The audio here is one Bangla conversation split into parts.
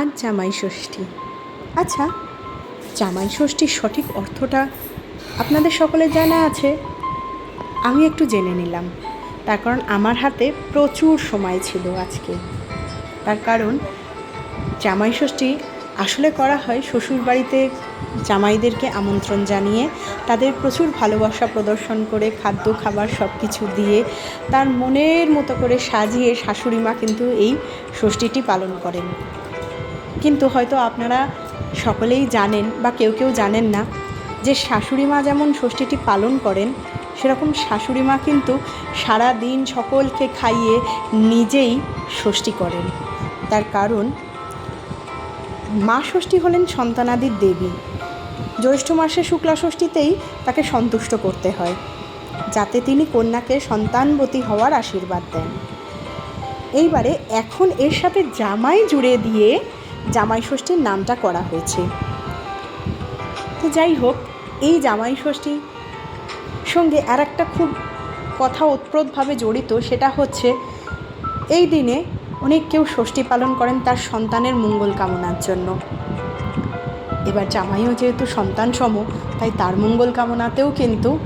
আজ জামাই ষষ্ঠী আচ্ছা জামাই ষষ্ঠীর সঠিক অর্থটা আপনাদের সকলে জানা আছে। আমি একটু জেনে নিলাম। তার কারণ আমার হাতে প্রচুর সময় ছিল আজকে। তার কারণ জামাই ষষ্ঠী আসলে করা হয় শ্বশুরবাড়িতে জামাইদেরকে আমন্ত্রণ জানিয়ে, তাদের প্রচুর ভালোবাসা প্রদর্শন করে, খাদ্য, খাবার সব কিছু দিয়ে তার মনের মতো করে সাজিয়ে শাশুড়ি মা কিন্তু এই ষষ্ঠীটি পালন করেন। কিন্তু হয়তো আপনারা সকলেই জানেন বা কেউ কেউ জানেন না যে শাশুড়ি মা যেমন ষষ্ঠীটি পালন করেন, সেরকম শাশুড়ি মা কিন্তু সারা দিন সকলকে খাইয়ে নিজেই ষষ্ঠী করেন। তার কারণ, মা ষষ্ঠী হলেন সন্তানাদির দেবী। জ্যৈষ্ঠ মাসে শুক্লা ষষ্ঠীতেই তাকে সন্তুষ্ট করতে হয়, যাতে তিনি কন্যাকে সন্তানবতী হওয়ার আশীর্বাদ দেন। এইবারে এখন এর সাথে জামাই জুড়ে দিয়ে জামাই ষষ্ঠীর নামটা করা হয়েছে। তো যাই হোক, এই জামাই ষষ্ঠী সঙ্গে আর একটা খুব কথা ওতপ্রোতভাবে জড়িত, সেটা হচ্ছে এই দিনে অনেক কেউ ষষ্ঠী পালন করেন তার সন্তানের মঙ্গল কামনার জন্য। এবার জামাইও যেহেতু সন্তান সম তাই তার মঙ্গল কামনাতেও কিন্তু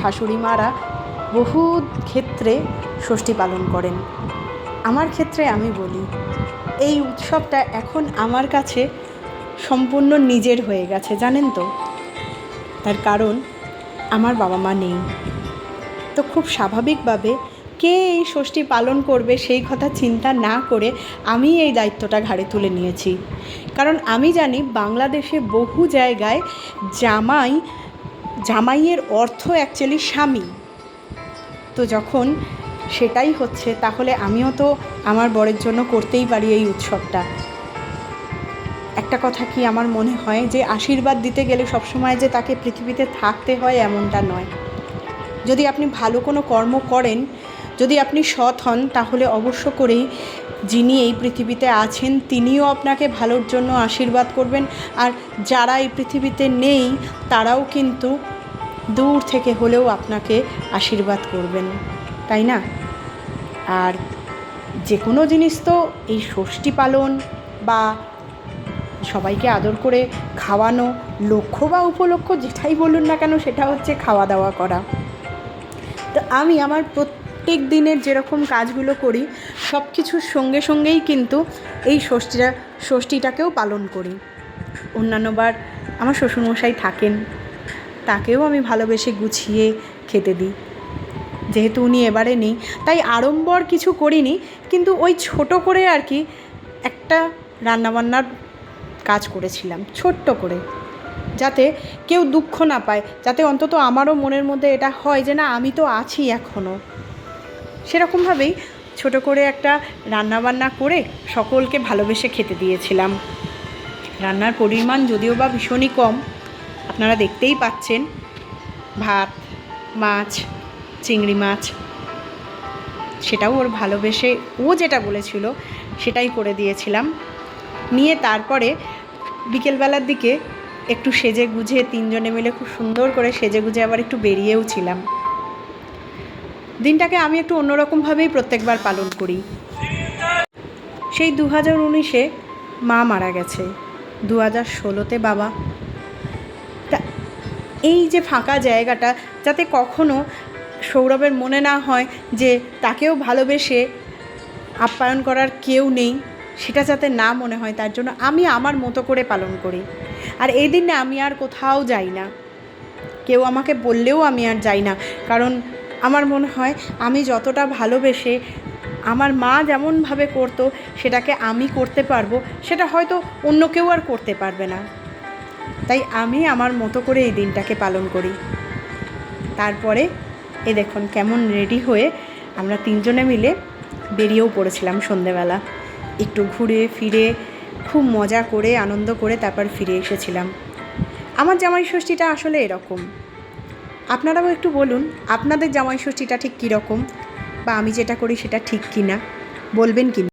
শাশুড়ি মারা বহু ক্ষেত্রে ষষ্ঠী পালন করেন। আমার ক্ষেত্রে আমি বলি এই উৎসবটা এখন আমার কাছে সম্পূর্ণ নিজের হয়ে গেছে, জানেন তো? তার কারণ আমার বাবা মা নেই। তো খুব স্বাভাবিকভাবে কে এই ষষ্ঠী পালন করবে সেই কথা চিন্তা না করে আমি এই দায়িত্বটা ঘাড়ে তুলে নিয়েছি। কারণ আমি জানি বাংলাদেশে বহু জায়গায় জামাই, জামাইয়ের অর্থ অ্যাকচুয়ালি স্বামী। তো যখন সেটাই হচ্ছে, তাহলে আমিও তো আমার বরের জন্য করতেই পারি এই উৎসবটা। একটা কথা কি আমার মনে হয় যে, আশীর্বাদ দিতে গেলে সবসময় যে তাকে পৃথিবীতে থাকতে হয় এমনটা নয়। যদি আপনি ভালো কোনো কর্ম করেন, যদি আপনি সৎ হন, তাহলে অবশ্য করেই যিনি এই পৃথিবীতে আছেন, তিনিও আপনাকে ভালোর জন্য আশীর্বাদ করবেন। আর যারা এই পৃথিবীতে নেই, তারাও কিন্তু দূর থেকে হলেও আপনাকে আশীর্বাদ করবেন। তাই না? আর যে কোনো জিনিস তো এই ষষ্ঠী পালন বা সবাইকে আদর করে খাওয়ানো, লক্ষ্য বা উপলক্ষ যেটাই বলুন না কেন সেটা হচ্ছে খাওয়া দাওয়া করা। তো আমি আমার প্রত্যেক দিনের যেরকম কাজগুলো করি সব কিছুর সঙ্গে সঙ্গেই কিন্তু এই ষষ্ঠীটা, ষষ্ঠীটাকেও পালন করি। অন্যান্যবার আমার শ্বশুরমশাই থাকেন, তাকেও আমি ভালোবেসে গুছিয়ে খেতে দিই। যেহেতু উনি এবারে নেই, তাই আড়ম্বর কিছু করিনি, কিন্তু ওই ছোট করে আর কি একটা রান্নাবান্নার কাজ করেছিলাম, ছোট্ট করে। যাতে কেউ দুঃখ না পায়, যাতে অন্তত আমারও মনের মধ্যে এটা হয় যে না, আমি তো আছি এখনও সেরকমভাবেই ছোট করে একটা রান্নাবান্না করে সকলকে ভালোবেসে খেতে দিয়েছিলাম। রান্নার পরিমাণ যদিও বা ভীষণই কম, আপনারা দেখতেই পাচ্ছেন, ভাত, মাছ চিংড়ি মাছ। সেটাও ওর ভালোবেসে ও যেটা বলেছিল সেটাই করে দিয়েছিলাম। নিয়ে তারপরে বিকেলবেলার দিকে একটু সেজে গুজে তিনজনে মিলে খুব সুন্দর করে সেজে গুজে আবার একটু বেরিয়েও ছিলাম। দিনটাকে আমি একটু অন্যরকমভাবেই প্রত্যেকবার পালন করি। সেই দু হাজার উনিশে মা মারা গেছে। দু হাজার ষোলোতে বাবা। এই যে ফাঁকা জায়গাটা, যাতে কখনো সৌরভের মনে না হয় যে তাকেও ভালোবেসে আপ্যায়ন করার কেউ নেই, সেটা যাতে না মনে হয় তার জন্য আমি আমার মতো করে পালন করি। আর এই দিনে আমি আর কোথাও যাই না। কেউ আমাকে বললেও আমি আর যাই না। কারণ আমার মনে হয় আমি যতটা ভালোবেসে আমার মা যেমনভাবে করতো, সেটাকে আমি করতে পারব, সেটা হয়তো অন্য কেউ আর করতে পারবে না। তাই আমি আমার মতো করে এই দিনটাকে পালন করি। তারপরে এ দেখুন, কেমন রেডি হয়ে আমরা তিনজনে মিলে বেরিয়েও পড়েছিলাম সন্ধেবেলা। একটু ঘুরে ফিরে, খুব মজা করে, আনন্দ করে তারপর ফিরে এসেছিলাম। আমার জামাই ষষ্ঠীটা আসলে এরকম। আপনারাও একটু বলুন, আপনাদের জামাই ষষ্ঠীটা ঠিক কীরকম? বা আমি যেটা করি সেটা ঠিক কি না বলবেন কি